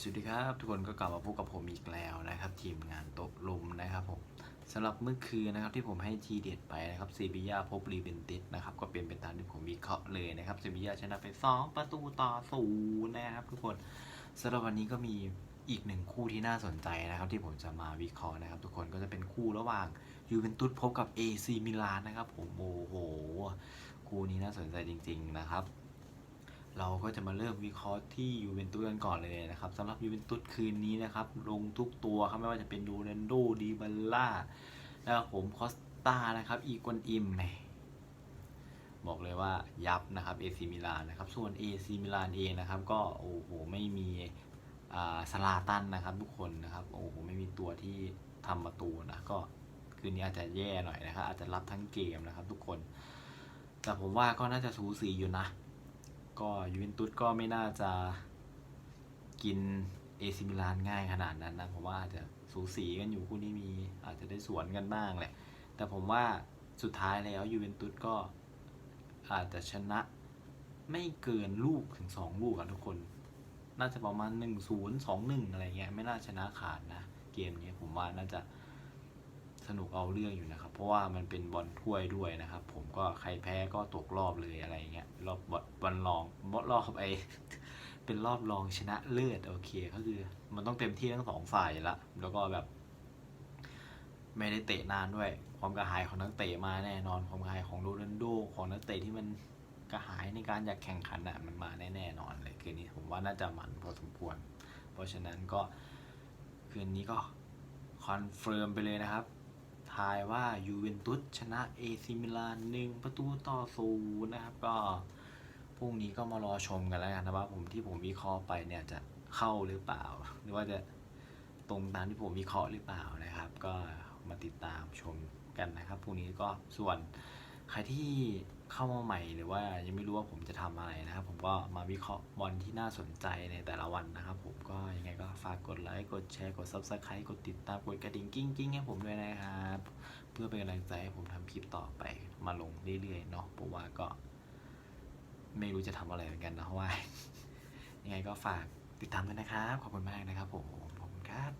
สวัสดีครับทุกคนก็กลับมาพบกับผมอีกแล้วนะครับ ทีมงานโตะลุมนะครับผมสำหรับเมื่อคืนนะครับที่ผมให้ทีเด็ดไปนะครับซีบียาพบรีเบนติสนะครับก็เป็นไปตามที่ผมวิเคราะห์เลยนะครับซีบียาชนะไป2ประตูต่อศูนย์นะครับทุกคนสำหรับวันนี้ก็มีอีกหนึ่งคู่ที่น่าสนใจนะครับ ที่ผมจะมาวิเคราะห์นะครับ ทุกคนก็จะเป็นคู่ระหว่างยูเวนตุสพบกับ AC มิลานนะครับผมโอ้โหคู่นี้น่าสนใจจริง ๆ นะครับ เราก็จะมาเริ่มวิเคราะห์ที่ยูเวนตุสกันก่อนเลยนะครับสำหรับยูเวนตุสคืนนี้นะครับ ลงทุกตัวครับไม่ว่าจะเป็นดูเรนโดดีบัลล่านะครับผมคอสตานะครับอีกวนอิมบอกเลยว่ายับนะครับเอซีมิลานนะครับส่วน AC มิลานเองนะครับ ก็โอ้โหไม่มีอ่าสลาตันนะครับทุกคนนะครับโอ้โหไม่มีตัวที่ทำประตูนะก็คืนนี้อาจจะแย่หน่อยนะครับอาจจะรับทั้งเกมนะครับทุกคน แต่ผมว่าก็น่าจะสูสีอยู่นะ ก็ยูเวนตุสก็ไม่น่าจะกินเอซิมิลานง่ายขนาดนั้นนะผมว่าอาจจะสูสีกันอยู่คู่นี้มีอาจจะได้สวนกันบ้างแหละ แต่ผมว่าสุดท้ายแล้วยูเวนตุสก็อาจจะชนะไม่เกินลูกถึงสองลูกอะทุกคน น่าจะประมาณหนึ่งศูนย์สองหนึ่งอะไรเงี้ยไม่น่าชนะขาดนะ เกมนี้ผมว่าน่าจะ สนุกเอาเรื่องอยู่นะครับ เพราะว่ามันเป็นบอลถ้วยด้วยนะครับ ผมก็ใครแพ้ก็ตกรอบเลยอะไรเงี้ยรอบบอลบอลรองบอลรอบไอเป็นรอบรองชนะเลิศโอเคก็คือ มันต้องเต็มที่ทั้งสองฝ่ายละแล้วก็แบบ ไม่ได้เตะนานด้วย ความกระหายของนักเตะมาแน่นอนความกระหายของโรนัลโดของนักเตะที่มันกระหายในการอยากแข่งขันอะมันมาแน่แน่นอนเลยคืนนี้ผมว่าน่าจะมันพอสมควร เพราะฉะนั้นก็คืนนี้ก็คอนเฟิร์มไปเลยนะครับ ทายว่ายูเวนตุสชนะเอซิมิลานหนึ่งประตูต่อศูนย์นะครับ ก็พรุ่งนี้ก็มารอชมกันแล้วกันนะว่าผมที่ผมวิเคราะห์ไปเนี่ยจะเข้าหรือเปล่า หรือว่าจะตรงตามที่ผมวิเคราะห์หรือเปล่านะครับ ก็มาติดตามชมกันนะครับพรุ่งนี้ก็ส่วน ใครที่เข้ามาใหม่หรือว่ายังไม่รู้ว่าผมจะทำอะไรนะครับ ผมก็มาวิเคราะห์บอลที่น่าสนใจในแต่ละวันนะครับ ผมก็ยังไงก็ฝากกดไลค์กดแชร์กด subscribe กดติดตามกดกระดิ่งกิ้งกิ้งให้ผมด้วยนะครับ เพื่อเป็นกำลังใจให้ผมทำคลิปต่อไปมาลงเรื่อยๆเนาะเพราะว่าก็ ไม่รู้จะทำอะไรเหมือนกันนะเพราะว่ายังไงก็ฝากติดตามด้วยนะครับ ขอบคุณมากนะครับผมขอบคุณครับ